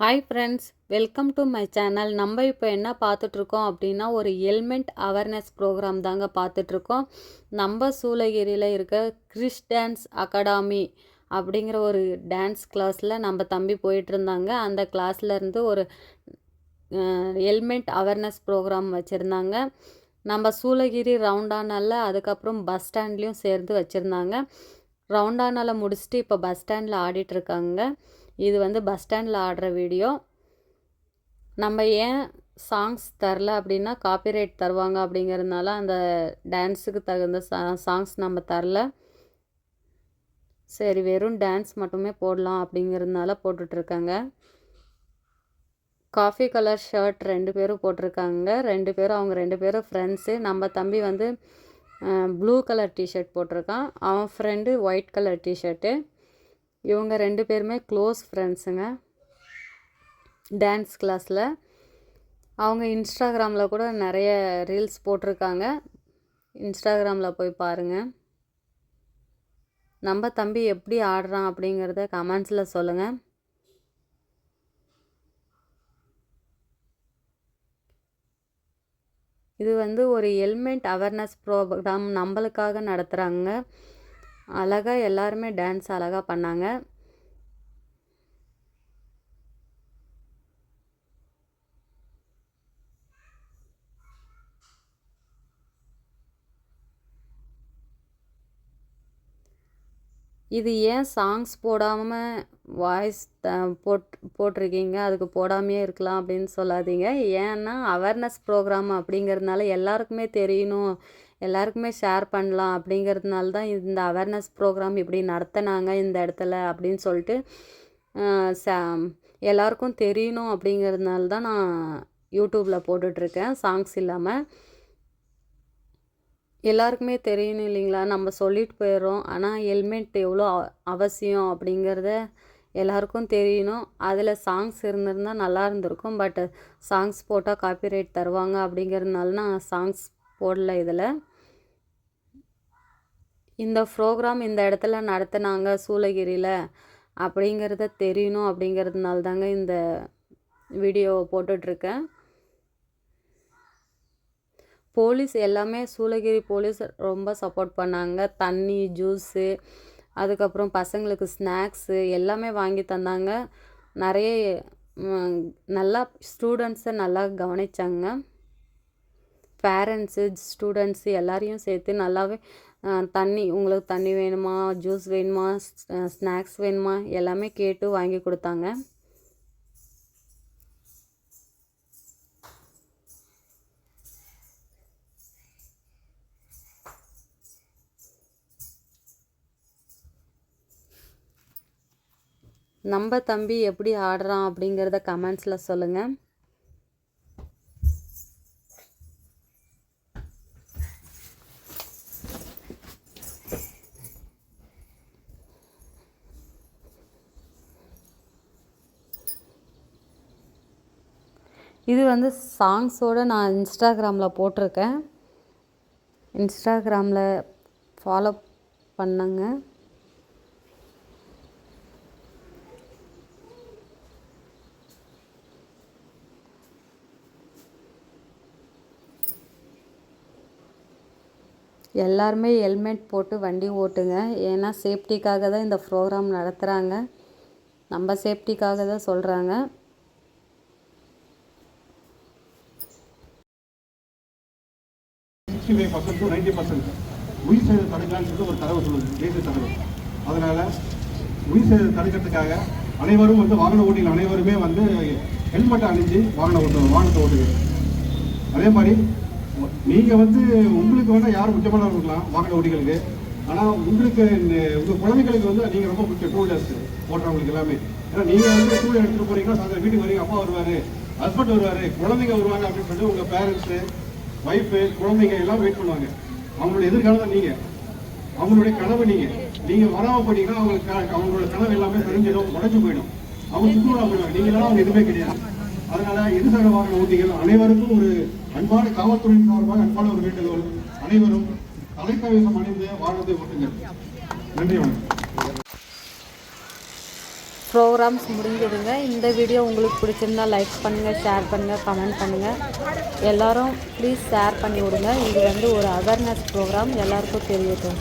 Hi friends welcome to my channel நம்ம இப்போ என்ன பார்த்துட்ருக்கோம் அப்படின்னா ஒரு ஹெல்மெட் அவேர்னஸ் ப்ரோக்ராம் தாங்க பார்த்துட்ருக்கோம் நம்ம சூளகிரியில் இருக்க கிறிஸ் டான்ஸ் அகாடமி அப்படிங்கிற ஒரு டான்ஸ் கிளாஸில் நம்ம தம்பி போயிட்டுருந்தாங்க. அந்த கிளாஸ்லேருந்து ஒரு ஹெல்மெட் அவேர்னஸ் ப்ரோக்ராம் வச்சுருந்தாங்க. நம்ம சூளகிரி ரவுண்டானால அதுக்கப்புறம் பஸ் ஸ்டாண்ட்லேயும் சேர்ந்து வச்சுருந்தாங்க. ரவுண்டானால முடிச்சுட்டு இப்போ பஸ் ஸ்டாண்டில் ஆடிட்டுருக்காங்க. இது வந்து பஸ் ஸ்டாண்டில் ஆடுற வீடியோ. நம்ம ஏன் சாங்ஸ் தரல அப்படின்னா காப்பிரைட் தருவாங்க அப்படிங்கிறதுனால அந்த டான்ஸுக்கு தகுந்த சா சாங்ஸ் நம்ம தரல. சரி வெறும் டான்ஸ் மட்டுமே போடலாம் அப்படிங்கிறதுனால போட்டுட்ருக்காங்க. காஃபி கலர் ஷர்ட் ரெண்டு பேரும் போட்டிருக்காங்க. ரெண்டு பேரும் அவங்க ரெண்டு பேரும் ஃப்ரெண்ட்ஸு நம்ம தம்பி வந்து ப்ளூ கலர் டிஷர்ட் போட்டிருக்கான். அவன் ஃப்ரெண்டு ஒயிட் கலர் டிஷர்ட்டு இவங்க ரெண்டு பேருமே க்ளோஸ் ஃப்ரெண்ட்ஸுங்க டான்ஸ் கிளாஸில் அவங்க இன்ஸ்டாகிராமில் கூட நிறைய ரீல்ஸ் போட்டிருக்காங்க. இன்ஸ்டாகிராமில் போய் பாருங்கள் நம்ம தம்பி எப்படி ஆடுறான் அப்படிங்கிறத கமெண்ட்ஸில் சொல்லுங்கள் இது வந்து ஒரு ஹெல்மெட் அவேர்னஸ் ப்ரோக்ராம் நம்மளுக்காக நடத்துகிறாங்க அழகாக எல்லாருமே டான்ஸ் அழகாக பண்ணாங்க. இது ஏன் சாங்ஸ் போடாமல் வாய்ஸ் போட் போட்டிருக்கீங்க? அதுக்கு போடாமையே இருக்கலாம் அப்படின்னு சொல்லாதீங்க. ஏன்னா அவேர்னஸ் ப்ரோக்ராம் அப்படிங்கிறதுனால எல்லாருக்குமே தெரியணும். எல்லாருக்குமே ஷேர் பண்ணலாம் அப்படிங்கிறதுனால தான் இந்த அவேர்னஸ் ப்ரோக்ராம் இப்படி நடத்தினாங்க இந்த இடத்துல அப்படின்னு சொல்லிட்டு ச எல்லாருக்கும் தெரியணும் அப்படிங்கிறதுனால தான் நான் யூடியூப்பில் போட்டுட்ருக்கேன் சாங்ஸ் இல்லாமல் எல்லாருக்குமே தெரியணும் இல்லைங்களா? நம்ம சொல்லிட்டு போயிடுறோம். ஆனால் ஹெல்மெட் எவ்வளோ அவசியம் அப்படிங்கிறத எல்லாருக்கும் தெரியணும். அதில் சாங்ஸ் இருந்திருந்தால் நல்லா இருந்திருக்கும். பட் சாங்ஸ் போட்டால் காப்பிரைட் தருவாங்க அப்படிங்கிறதுனால நான் சாங்ஸ் போடல இதில். இந்த ப்ரோக்ராம் இந்த இடத்துல நடத்துனாங்க சூளகிரியில். அப்படிங்கிறத தெரியணும் அப்படிங்கிறதுனால தாங்க இந்த வீடியோ போட்டுட்ருக்கேன். போலீஸ் எல்லாமே சூளகிரி போலீஸ் ரொம்ப சப்போர்ட் பண்ணாங்க. தண்ணி ஜூஸு அதுக்கப்புறம் பசங்களுக்கு ஸ்நாக்ஸு எல்லாமே வாங்கி தந்தாங்க. நிறைய நல்லா ஸ்டூடெண்ட்ஸை நல்லா கவனித்தாங்க பேரண்ட்ஸு ஸ்டூடெண்ட்ஸு எல்லாரையும் சேர்த்து நல்லாவே தண்ணி உங்களுக்கு தண்ணி வேணுமா ஜூஸ் வேணுமா ஸ்நாக்ஸ் வேணுமா எல்லாமே கேட்டு வாங்கி கொடுத்தாங்க. நம்ம தம்பி எப்படி ஆடுறான் அப்படிங்கிறத கமெண்ட்ஸில் சொல்லுங்கள் இது வந்து சாங்ஸோடு நான் இன்ஸ்டாகிராமில் போட்டிருக்கேன். இன்ஸ்டாகிராமில் ஃபாலோ பண்ணுங்க. எல்லாருமே ஹெல்மெட் போட்டு வண்டி ஓட்டுங்க. ஏன்னா சேஃப்டிக்காக தான் இந்த ப்ரோக்ராம் நடத்துகிறாங்க நம்ம சேஃப்டிக்காக தான் சொல்கிறாங்க sixty five percent to ninety percent உயிர் சேதம் தடுக்கலான்னு சொல்லிட்டு ஒரு தரவு சொல்லுது தேசிய தரவு அதனால் உயிர் சேதம் தடுக்கிறதுக்காக அனைவரும் வந்து வாகன ஓட்டிகள் அனைவருமே வந்து ஹெல்மெட்டை அணிஞ்சு வாகன ஓட்டு வாகனத்தை ஓட்டுங்க அதே மாதிரி நீங்கள் வந்து உங்களுக்கு வேணால் யார் முக்கியமான இருக்கலாம் வாகன ஓட்டிகளுக்கு ஆனால் உங்களுக்கு உங்கள் குழந்தைகளுக்கு வந்து நீங்கள் ரொம்ப முக்கியம் டூ வீலர்ஸ் ஓட்டுறவங்களுக்கு எல்லாமே ஏன்னா நீங்கள் வந்து டூ வீலர் எடுத்துகிட்டு போகிறீங்கன்னா சாயந்தரம் வீட்டுக்கு வரீங்க அப்பா வருவார் ஹஸ்பண்ட் வருவார் குழந்தைங்க வருவாங்க அப்படின்னு சொல்லிட்டு உங்கள் பேரண்ட்ஸு ஒய்ஃபு குழந்தைங்க எல்லாம் வெயிட் பண்ணுவாங்க. அவங்களோட எதிர்காலம் நீங்கள் அவங்களுடைய கனவு நீங்கள் நீங்கள் வராமல் போனீங்கன்னா அவங்களுக்கு அவங்களோட கனவு எல்லாமே தெரிஞ்சிடும் உடஞ்சு போயிடும். அவங்க சுற்றுலா போயிடுவாங்க. நீங்களாம் அவங்க எதுவுமே கிடையாது. அதனால இருசக்கர வாகன ஓட்டிகள் அனைவருக்கும் ஒரு அன்பான காவல்துறையின் சார்பாக அன்பான ஒரு வேண்டுகோள். அனைவரும் தலைக்கவசம் அணிந்து வாகனத்தை ஓட்டுங்கள். நன்றி வணக்கம். ப்ரோக்ராம்ஸ் முடிஞ்சதுங்க இந்த வீடியோ உங்களுக்கு பிடிச்சிருந்தா லைக் பண்ணுங்கள் ஷேர் பண்ணுங்கள் கமெண்ட் பண்ணுங்கள் எல்லாரும் ப்ளீஸ் ஷேர் பண்ணி விடுங்க. இது வந்து ஒரு அவேர்னஸ் ப்ரோக்ராம் எல்லாருக்கும் தெரியட்டும்